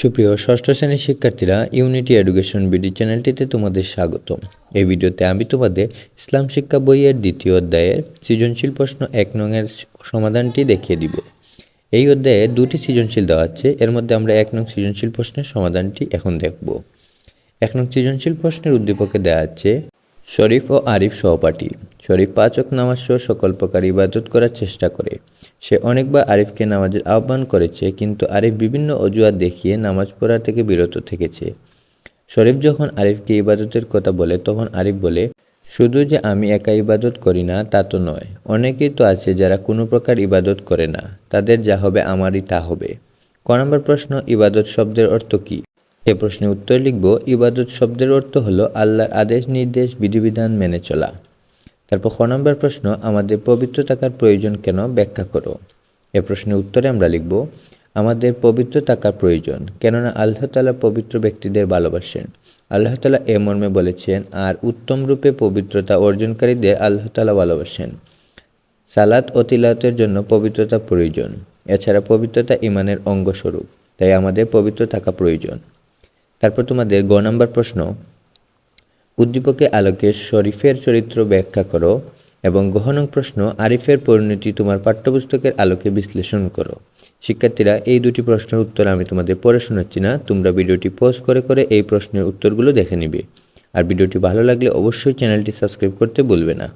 সুপ্রিয় ষষ্ঠ শ্রেণির শিক্ষার্থীরা ইউনিটি এডুকেশন বিডি চ্যানেলটিতে তোমাদের স্বাগত এই ভিডিওতে আমি তোমাদের ইসলাম শিক্ষা বইয়ের দ্বিতীয় অধ্যায়ের সৃজনশীল প্রশ্ন এক নংয়ের সমাধানটি দেখিয়ে দিব। এই অধ্যায়ে দুটি সৃজনশীল দেওয়া আছে, এর মধ্যে আমরা এক নং সৃজনশীল প্রশ্নের সমাধানটি এখন দেখব। এক নং সৃজনশীল প্রশ্নের উদ্দীপকে দেওয়া আছে, শরীফ ও আরিফ সহপাঠী। শরীফ পাচক নামাজ সকল প্রকার ইবাদত করার চেষ্টা করে। সে অনেকবার আরিফকে নামাজের আহ্বান করেছে, কিন্তু আরিফ বিভিন্ন অজুহাত দেখিয়ে নামাজ পড়া থেকে বিরত থেকেছে। শরীফ যখন আরিফকে ইবাদতের কথা বলে, তখন আরিফ বলে, শুধু যে আমি একা ইবাদত করি না, তা তো নয়। অনেকেই তো আছে যারা কোনো প্রকার ইবাদত করে না। তাদের যা হবে আমারই তা হবে। ক নম্বর প্রশ্ন, ইবাদত শব্দের অর্থ কী? এ প্রশ্নের উত্তর লিখব, ইবাদত শব্দের অর্থ হলো আল্লাহর আদেশ, নির্দেশ, বিধিবিধান মেনে চলা। তারপর খ নম্বর প্রশ্ন, আমাদের পবিত্র থাকার প্রয়োজন কেন ব্যাখ্যা করো? এ প্রশ্নের উত্তরে আমরা লিখব, আমাদের পবিত্র থাকার প্রয়োজন, কেননা আল্লাহ তালা পবিত্র ব্যক্তিদের ভালোবাসেন। আল্লাহ তালা এ মর্মে বলেছেন, আর উত্তম রূপে পবিত্রতা অর্জনকারীদের আল্লাহ তালা ভালোবাসেন। সালাত ও তিলাওয়াতের জন্য পবিত্রতা প্রয়োজন, এছাড়া পবিত্রতা ইমানের অঙ্গস্বরূপ, তাই আমাদের পবিত্র থাকা প্রয়োজন। তারপর তোমাদের গ নম্বর প্রশ্ন উদ্দীপকে আলোকে শরীফের চরিত্র ব্যাখ্যা করো এবং গহনং প্রশ্ন আরিফের পরিণতি তোমার পাঠ্যপুস্তকের আলোকে বিশ্লেষণ করো। শিক্ষার্থীরা, এই দুটি প্রশ্নের উত্তর আমি তোমাদের পড়ে শোনাচ্ছি না। তোমরা ভিডিওটি পোস্ট করে করে এই প্রশ্নের উত্তরগুলো দেখে নিবে। আর ভিডিওটি ভালো লাগলে অবশ্যই চ্যানেলটি সাবস্ক্রাইব করতে ভুলবে না।